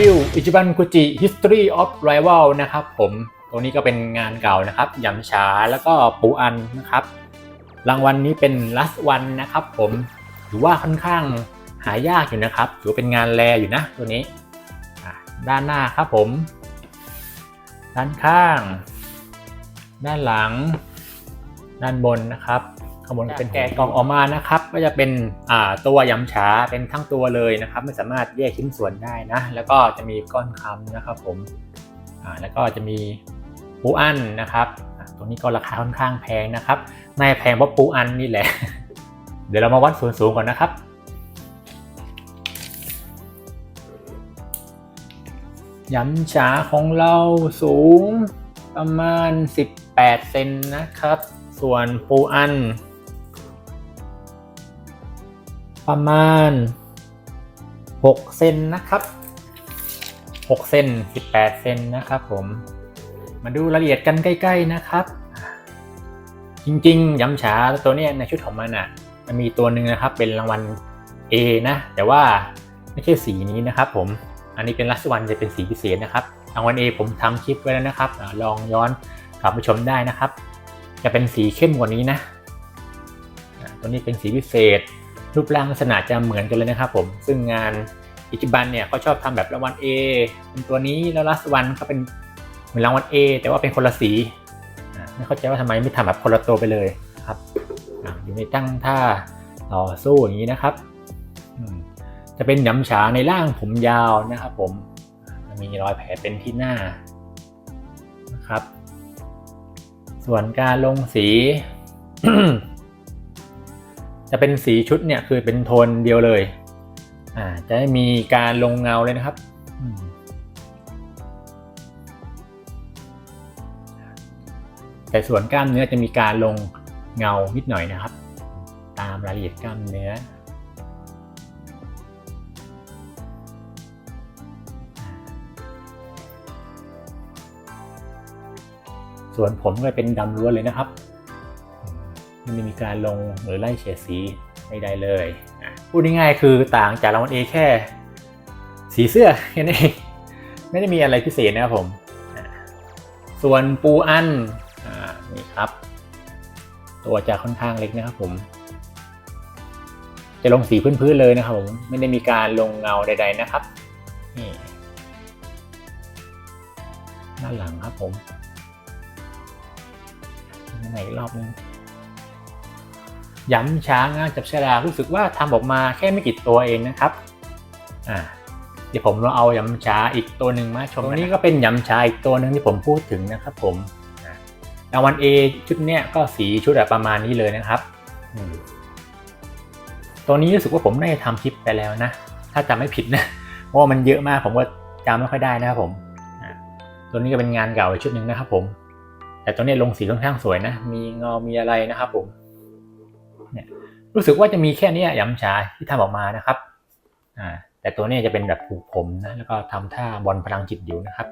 วิวอิจิบันกุจิ History of Rival นะครับผมตรงนี้ก็เป็นงานเก่านะครับยำฉาแล้วก็ปูอันนะครับ รางวัลนี้เป็น last one นะครับผมถือว่าค่อนข้างหายากอยู่นะครับถือว่าเป็นงานแรอยู่นะตัวนี้ด้านหน้าครับผม ด้านข้าง ด้านหลัง ด้านบนนะครับ ข้างบนเป็นแกะกล่องออกมานะครับ ก็จะเป็นอ่าตัวยำฉาเป็นทั้งตัวเลยนะครับ ไม่สามารถแยกชิ้นส่วนได้นะ แล้วก็จะมีก้อนคำนะครับผมอ่าแล้วก็จะมีปูอันนะครับอ่าตัวนี้ก็ราคาค่อนข้างแพงนะครับน่าจะแพงเพราะปูอันนี่แหละ เดี๋ยวเรามาวัดส่วนสูงก่อนนะครับยำฉาของเราสูงประมาณ 18 เซนนะครับ ส่วนปูอัน ประมาณ 6 เซนนะครับ 6 เซน18 เซนนะครับผม มาดูรายละเอียดกันใกล้ ๆนะครับ จริงๆยำฉาตัวนี้ในชุดของมันอะ มันมีตัวหนึ่งนะครับเป็นรางวัล A นะ แต่ว่าไม่ใช่สีนี้นะครับผม อันนี้เป็นลัสวันจะเป็นสีพิเศษนะครับรางวัล A ผมทำคลิปไว้แล้วนะครับ ลองย้อนกลับมาชมได้นะครับ จะเป็นสีเข้มกว่านี้นะ ตัวนี้เป็นสีพิเศษ รูปร่างลักษณะจะเหมือนกันเลยนะครับผมซึ่งงานอิจิบันเนี่ยเขาชอบทำแบบรางวัล A เป็นตัวนี้แล้วลัสวันก็เป็นเหมือนรางวัล A แต่ว่าเป็นคนละสีไม่เข้าใจว่าทำไมไม่ทำแบบคนละตัวไปเลยครับอยู่ในตั้งท่าต่อสู้อย่างนี้นะครับจะเป็นหยำฉาในร่างผมยาวนะครับ ผมมีรอยแผลเป็นที่หน้านะครับ ส่วนการลงสี จะเป็นสีชุดเนี่ยคือเป็นโทนเดียวเลย อ่าจะไม่มีการลงเงาเลยนะครับแต่ส่วนกล้ามเนื้อจะมีการลงเงานิดหน่อยนะครับ ตามรายละเอียดกล้ามเนื้อ ส่วนผมก็เป็นดำล้วนเลยนะครับ อืมไม่มีการลงหรือไล่เฉดสีใดๆเลยพูดง่ายๆคือต่างจากรางวัลเอแค่ สีเสื้อแค่นั้ไม่ได้มีอะไรพิเศษนะครับผม ส่วนปูอันอนี่ครับ ตัวจะค่อนข้างเล็กนะครับผม จะลงสีพื้นๆเลยนะครับผม ไม่ได้มีการลงเงาใด ๆนะครับนี่ด้านหลังครับผมไหนอีกรอบนึง ย้ำช้างงานจับฉลากรู้สึกว่าทำออกมาแค่ไม่กี่ตัวเองนะครับอ่าเดี๋ยวผมลองเอายำช้าอีกตัวหนึ่งมาชมตัวนี้ก็เป็นยำช้าอีกตัวหนึ่งที่ผมพูดถึงนะครับผมรางวัล A ชุดเนี้ยก็สีชุดแบบประมาณนี้เลยนะครับตัวนี้รู้สึกว่าผมได้ทำคลิปไปแล้วนะ ถ้าจำไม่ผิดนะเพราะว่ามันเยอะมากผมก็จำไม่ค่อยได้นะครับผมตัวนี้ก็เป็นงานเก่าอีกชุดหนึ่งนะครับผม แต่ตัวนี้ลงสีค่อนข้างสวยนะ มีเงา มีอะไรนะครับผม รู้สึกว่าจะมีแค่นี้ยำชาที่ทำออกมานะครับอ่าแต่ตัวนี้จะเป็นแบบผูกผมนะแล้วก็ทำท่าบอลพลังจิตอยู่นะครับ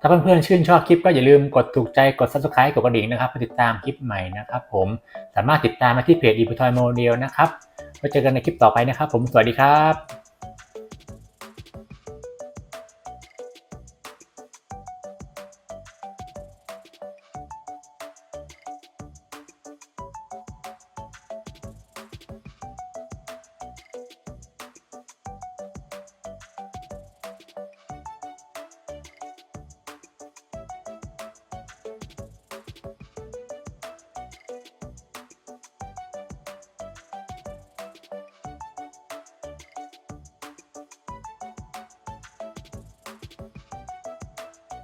ถ้าเพื่อนๆชื่นชอบคลิปก็อย่าลืมกดถูกใจกด subscribe กดกระดิ่งนะครับเพื่อติดตามคลิปใหม่นะครับ ผมสามารถติดตามมาที่เพจ e p o t o y Model นะครับไว้เจอกันในคลิปต่อไปนะครับ ผมสวัสดีครับ